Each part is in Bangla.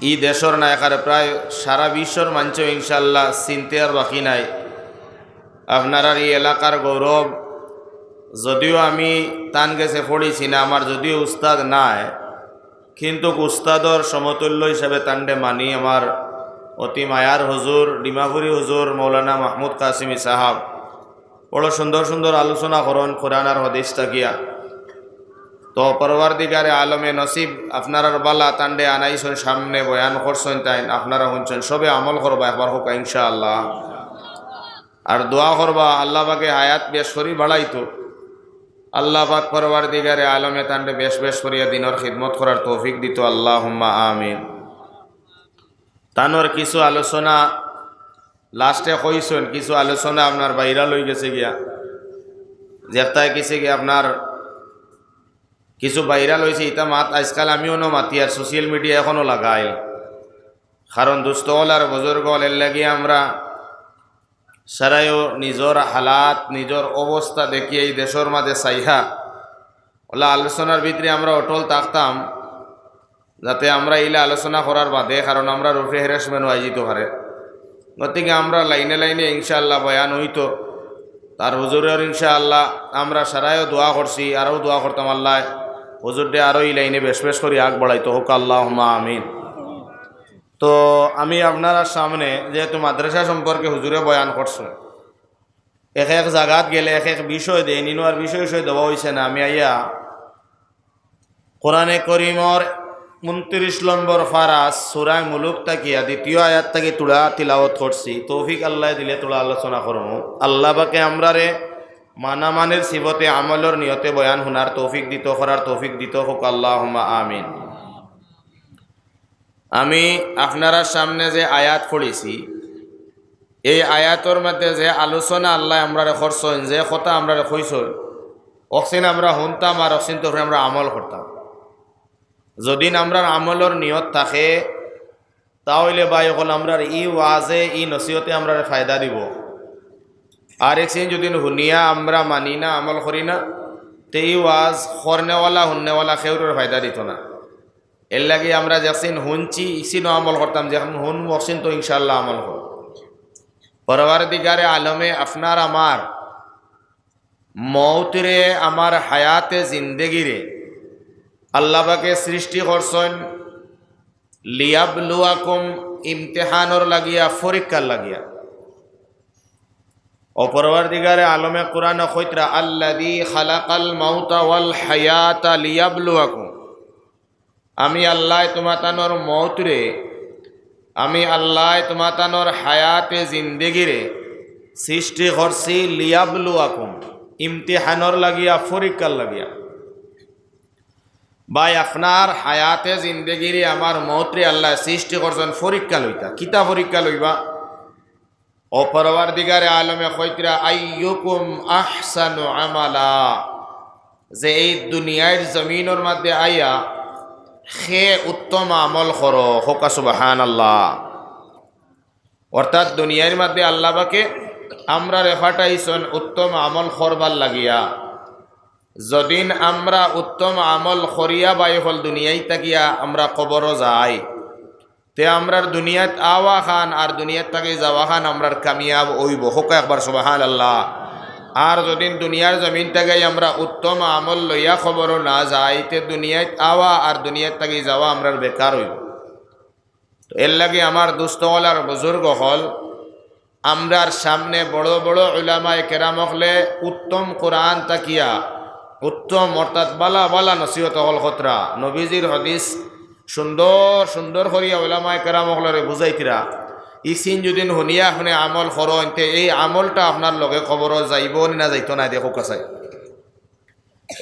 ই দেশর নায়কার প্রায় সারা বিশ্বর মঞ্চ ইনশাল্লাহ চিনতে আর বাকি নাই। আপনার এই এলাকার গৌরব, যদিও আমি তান গেছে পড়েছি না, আমার যদিও উস্তাদ নাই, কিন্তু উস্তাদর সমতুল্য হিসাবে তান্ডে মানি আমার অতি মায়ার হুজুর, ডিমাপুরি হুজুর মৌলানা মাহমুদ কাসিমি সাহাব। বড় সুন্দর সুন্দর আলোচনা করেন, কোরআন আর হদিস তাকিয়া। তো পরবর্তীকারে আলমে নসিব আপনার বালা তান্ডে আনাইছেন, সামনে বয়ান করছেন, তাই আপনারা শুনছেন, সবে আমল করবা, একবার হোক ইনশা আল্লাহ আর দোয়া করবা, আল্লাহ পাকে হায়াত বেশ করি বাড়াইতো। আল্লাহ পাক পরবর্তীকারে আলমে তান্ডে বেশ বেশ করিয়া দিনের খিদমত করার তৌফিক দিত আল্লাহ আমিন। তানোর কিছু আলোচনা লাস্টে কইছেন, কিছু আলোচনা আপনার বাইরা লই গেছে গিয়া। যেটাই গেছে গিয়া আপনার কিছু ভাইরাল হয়েছে ইটা মাত, আজকাল আমিও ন মাতি, আর সোশ্যাল মিডিয়া এখনও লাগাই কারণ দুস্থ হল আর বুজুর্গ হল এর লাগি আমরা সারাইও নিজর হালাত, নিজর অবস্থা দেখি এই দেশের মাঝে চাইহা ওলা আলোচনার ভিতরে আমরা অটল থাকতাম, যাতে আমরা ইলা আলোচনা করার বাদে, কারণ আমরা রুফে হেরাসমেন্ট হয়ে যেতে পারে গতিকে আমরা লাইনে লাইনে ইনশাআল্লাহ বয়ান হইতো। তার হুজুরের ইনশাআল্লাহ আমরা সারাইও দোয়া করছি, আরও দোয়া করতাম আল্লাহ। হুজুরডে আরও এই লাইনে বেশ বেশ করে আগ বাড়াইতো হোক আল্লাহ আমিন। তো আমি আপনার সামনে যেহেতু মাদ্রাসা সম্পর্কে হুজুরে বয়ান করছে, এক এক জায়গাত গেলে এক এক বিষয় দেয় আর বিষয় বিষয় দেওয়া হয়েছে না। আমি আইয়া কোরআনে করিমর উনত্রিশ নম্বর ফারাস সুরায় মুলুক তাকিয়া দ্বিতীয় আয়াত তাকে তুলা তিলাওত করছি। তৌফিক আল্লাহ দিলে তুলা আলোচনা করব আল্লাহ বাকে আমরারে মানামানের শিবতে আমলর নিয়তে বয়ান শুনার তৌফিক দিত করার তৌফিক দিত, হোক আল্লাহ আমিন। আমি আপনারা সামনে যে আয়াত পড়েছি এই আয়াতর মধ্যে যে আলোচনা আল্লাহ আমরা করছেন যে কথা আমরা কইসই অক্সিন আমরা শুনতাম আর অক্সিন তো আমরা আমল করতাম। যদি আমরা আমলর নিয়ত থাকে, তাহলে বাই হল আমরা ই ওয়াজে, ই নসিহতে আমরা ফায়দা দিব। আর এক যদি শুনিয়া আমরা মানি না, আমল করি না, তে ই ওয়াজ খরনেওয়ালা শুননেওয়ালা সেউরের ফায়দা দিত না। এর লাগে আমরা যেসিন শুনছি ইসিনও আমল করতাম যখন হুন অক্সিন তো ইনশাল্লাহ আমল কর পরবার দিগারে আলমে আপনার আমার মৌতরে আমার হায়াতে জিন্দেগিরে আল্লাহবাকে সৃষ্টি করছেন, লিয়াবলুয়াকুম ইমতেহানর লাগিয়া পরীক্ষার লাগিয়া। অপরবার দিগারে আলমে কোরআন খৈত্রা আল্লাদি খালাকাল মাউতা হায়াতা লিয়াবলুয়াকুম। আমি আল্লাহ তোমাতানোর মৌতরে আমি আল্লাহ তোমাতানোর হায়াতে জিন্দেগিরে সৃষ্টি করছি লিয়াবলুয়াকুম, ইমতিহানর লাগিয়া পরীক্ষার লাগিয়া। বাই আপনার হায়াতে জিন্দেগিরি আমার মৌত্রে আল্লাহ সৃষ্টি করছেন পরীক্ষা লইতা। কিতা পরীক্ষা লইবা? অপরবার দিগারে আলমে কৈতরা আইয়ুকুম আহসানু আমালা? যে এই দুনিয়ার জমিনের মধ্যে আইয়া সে উত্তম আমল কর, হোকা সুবাহান আল্লাহ অর্থাৎ দুনিয়ার মধ্যে আল্লাহবাকে আমরা রেফাটাইছন উত্তম আমল করবার লাগিয়া। যদিন আমরা উত্তম আমল করিয়া বাই হল দুনিয়াই তাকিয়া আমরা কবরও যাই। তে আমরার দুনিয়াত আওয়া খান, আর দুনিয়াত তাকে যাওয়া খান, আমরার কামিয়াব ওইব হোক একবার সুবাহান আল্লাহ আর যদিন দুনিয়ার জমিন থেকে আমরা উত্তম আমল লইয়া খবরও না যাই, তে দুনিয়াত আওয়া আর দুনিয়াত তাকে যাওয়া আমরার বেকার হইব। তো এর লাগে আমার দুস্থলার বুজুর্গ হল, আমরার সামনে বড় বড় উলামায় কেরাম হলে উত্তম কোরআন তাকিয়া, উত্তম অর্থাৎ বালা বালা নসিহত হল খতরা। নবীজির হদিস সুন্দর সুন্দর করিয়া ওলামায় কেরাম হলরে বুঝাইতিরা ই সিন যদি শুনিয়া শুনে আমল করেন এই আমলটা আপনার লগে খবর যাইব না যাইতো না দেখো কাছাই।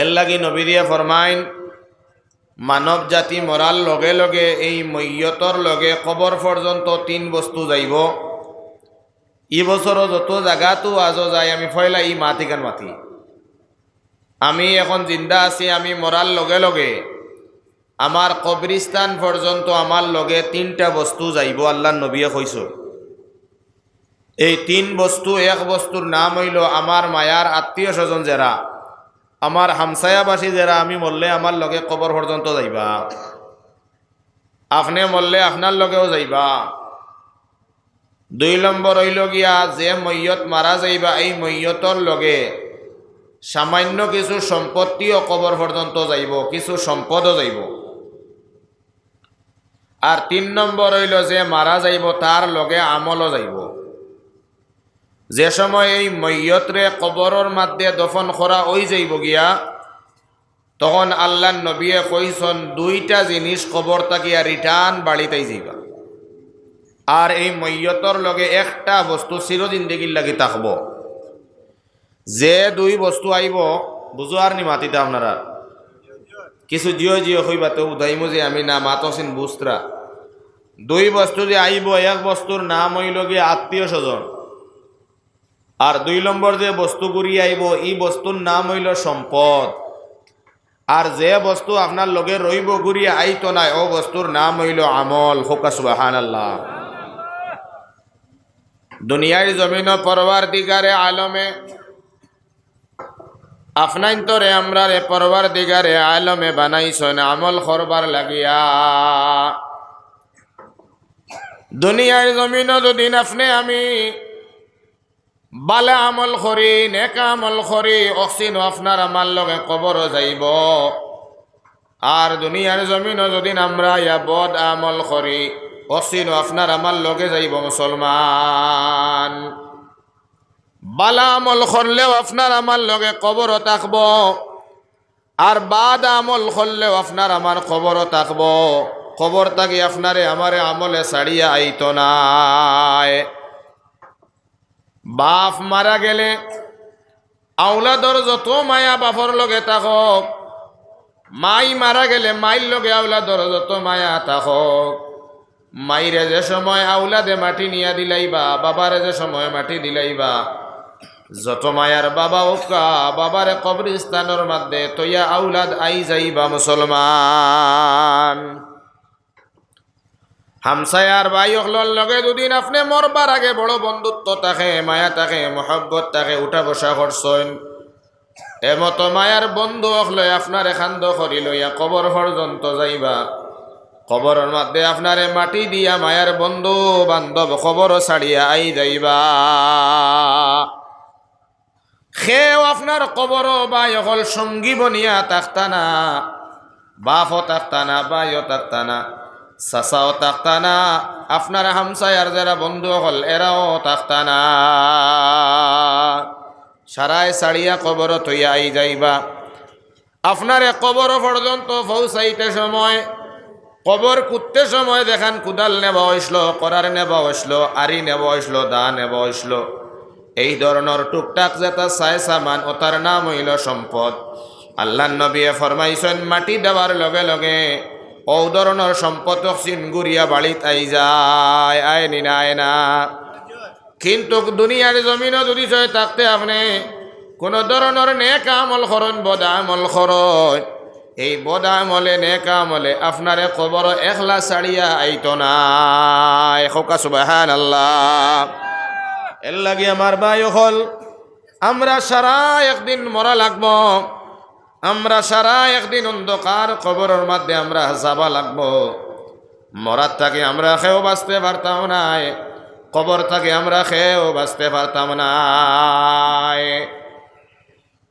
এর লাগি নবী দিয়ে ফরমাইন মানব জাতি মরার লগে লগে এই মৈয়তর লগে কবর পর্যন্ত তিন বস্তু যাইব। ই বছরও যত জায়গাতো আজও যায়, আমি ফয়লা ই মাতি গান মাতি আমি এখন জিন্দা আছি, আমি মরার লগে লগে আমার কবরিস্তান পর্যন্ত আমার লগে তিনটা বস্তু যাইব আল্লাহ নবীয়ে কইস এই তিন বস্তু, এক বস্তুর নাম হইল আমার মায়ার আত্মীয় স্বজন যারা আমার হামসায়াবাসী যারা, আমি মরলে আমার লগে কবর পর্যন্ত যাইবা। আপনি মরলে আপনার লগেও যাইবা। দুই নম্বর হইল গিয়া, যে মৈয়ত মারা যাইবা, এই মৈয়তর লগে সামান্য কিছু সম্পত্তিও কবর পর্যন্ত যাইব, কিছু সম্পদও যাইব। আর তিন নম্বর হইল যে মারা যাইব, তার লগে আমলও যাইব। যে সময় এই মৈয়তরে কবরের মাধ্যমে দফন করা ওই যাইব গিয়া, তখন আল্লাহ নবীয়ে কইসন দুইটা জিনিস কবর তাকিয়া রিটার্ন বাড়িতেই যাইবা। আর এই মৈয়তর লগে একটা বস্তু চিরজিন্দিগির লাগি থাকব। যে দুই বস্তু আইব বুঝো আর নি মাতিতে আপনারা কিছু জিও জিও হইবা তো উদাইমু যে আমি না মাতসিন বুস্ত্রা। দুই বস্তু যে আইব, এক বস্তুর নাম হইল গিয়ে আত্মীয় স্বজন। আর দুই নম্বর যে বস্তু ঘুরি আইব এই বস্তুর নাম হইল সম্পদ। আর যে বস্তু আপনার লগে রইব ঘুরি আইতো নাই ও বস্তুর নাম হইল আমল। হোকা সুবাহান আল্লাহ দুনিয়ার জমিন পরবার দিগারে আলমে আফনাইন তোরে আমরা রে পরবার দিগারে আলমে বানাইছন, আমল করবার লাগিয়া। দুনিয়ার জমিন দুদিন আপনি আমি বালা আমল করি, নেকা আমল করি, অক্সিন আপনার আমার লগে কবর যাইব। আর দুনিয়ার জমিন যদি আমরা ইয়া বদ আমল করি, অক্সিন আপনার আমার লগে যাইব মুসলমান। বালা আমল করলেও আপনার আমার লগে কবরও থাকব। আর বাদ আমল করলেও আপনার আমার কবরও থাকব। কবর থাকি আপনারে আমারে আমলে ছাড়িয়া আইত নাই। বাপ মারা গেলে আউলাদর যত মায়া বাপর লগে থাকক। মাই মারা গেলে মাইর লগে আউলাদর যত মায়া থাকক। মাইরে যে সময় আউলাদে মাটি নিয়া দিলাইবা, বাবারে যে সময় মাটি দিলাইবা যত মায়ার বাবা ওকা বাবারে কবরিস্তানের মধ্যে তৈয়া আউলাদ আই যাইবা মুসলমান। হামসায়ার ভাই অকলর লগে দুদিন আপনি মরবার আগে বড় বন্ধুত্ব থাকে মায়া থাকে মহব্বত থাকে উঠা বসা করছেন। এমতো মায়ার বন্ধু অকলে আপনার এখান্দ করি লইয়া কবর পর্যন্ত যাইবা। কবরের মধ্যে আপনারে মাটি দিয়া মায়ার বন্ধু বান্ধব খবর ছাড়িয়া আই যাইবা। সেও আপনার কবর বা অকল সঙ্গী বনিয়া তাকতানা বাপও তাকতানা, বাইও তাকতানা চাচাও তাকতানা, আপনার হামসায়ার যারা বন্ধু হল এরাও তাকতানা। সারিয়া কবর তৈয়া আই যাইবা। আপনার কবর পর্যন্ত পৌঁছাইতে সময়, কবর কুত্তে সময় দেখান কুদাল নেবা হইসল করার নেবা হইসল আরি নেবা হইসল দা নেবা হইসল এই ধরনের টুকটাক যেটা চাই সামান, ও তার নাম হইল সম্পদ। আল্লাহ নবীয়ে ফরমাইছেন, মাটি দেওয়ার লগে লগে ও ধরনের সম্পদ গুড়িয়া বাড়িত আই যায়, আয় নি না, আয় না। কিন্তু দুনিয়ার জমিনও যদি চয় থাকতে আপনি, কোনো ধরনের নেক আমল করন, বদ আমল করন। এই বদ আমলে, নেক আমলে আপনারে কবর একলা ছাড়িয়া আইত না। একা সুবাহান আল্লাহ এর লাগে আমার ভাই হল, আমরা সারা একদিন মরা লাগব, আমরা সারা একদিন অন্ধকার খবরের মধ্যে আমরা যাবা লাগব। মরার থাকে আমরা খেয়েও বাঁচতে পারতাম নাই, কবর থাকে আমরা খেয়েও বাঁচতে পারতাম নাই।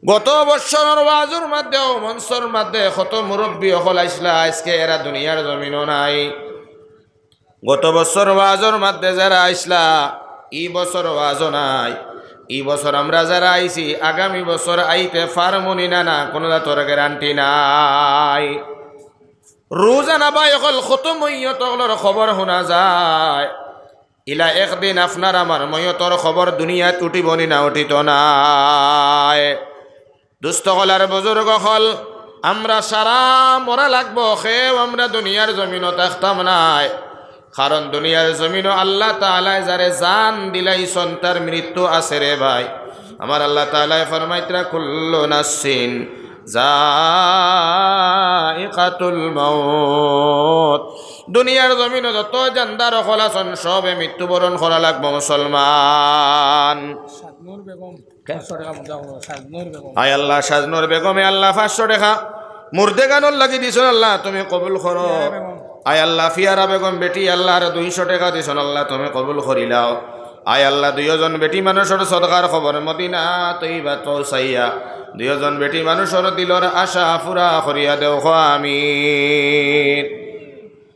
গত বৎসরের বাজুর মধ্যেও মনসর মধ্যে কত মুরব্বী অকল আইসলা, আজকে এরা দুনিয়ার জমিনও নাই। গত বছর ওয়াজর মধ্যে যারা আইসলা ই বছর ওয়াজও নাই। ই বছর আমরা যারা আইছি, আগামী বছর আইতে ফার্মনি না না কোনো তোর গ্যারান্টি নাই। রোজানা বাই অকল কত মৈয়তকলর খবর শোনা যায়। ইলা একদিন আপনার আমার মৈয়তর খবর দুনিয়াত উঠিবনি না উঠিত নাই। দুস্থকলার বুজুর্গ হল, আমরা সারা মরা লাগবো, সেও আমরা দুনিয়ার জমিনত থাকতাম নাই। কারণ দুনিয়ার জমিনও আল্লাহ তালায় যারে জান দিলাই তার মৃত্যু আছে রে ভাই। আমার আল্লাহ তালায় ফরমাইতরা কুল্লু নাসিন জাইকাতুল মৌত দুনিয়ার জমিনও যত জান্দার আছেন সবে মৃত্যুবরণ করা লাগবো মুসলমান। আয় আল্লাহ সাজনুর বেগমে আল্লাহ পাঁচশো টাকা। মুর্দে গানর লাগি দিছ আল্লাহ তুমি কবুল করো। আয় আল্লাহ ফিয়ারা বেগম বেটি, আল্লাহর দুইশো টাকা দিছন আল্লাহ তুমি কবুল করিলাও আয় আল্লাহ, দুইজন বেটি মানুষের সদকার খবর মদিনা তৈবা পৌঁছাইয়া দুইজন বেটি মানুষের দিলর আশা ফুরা করিয়া দেও আমিন।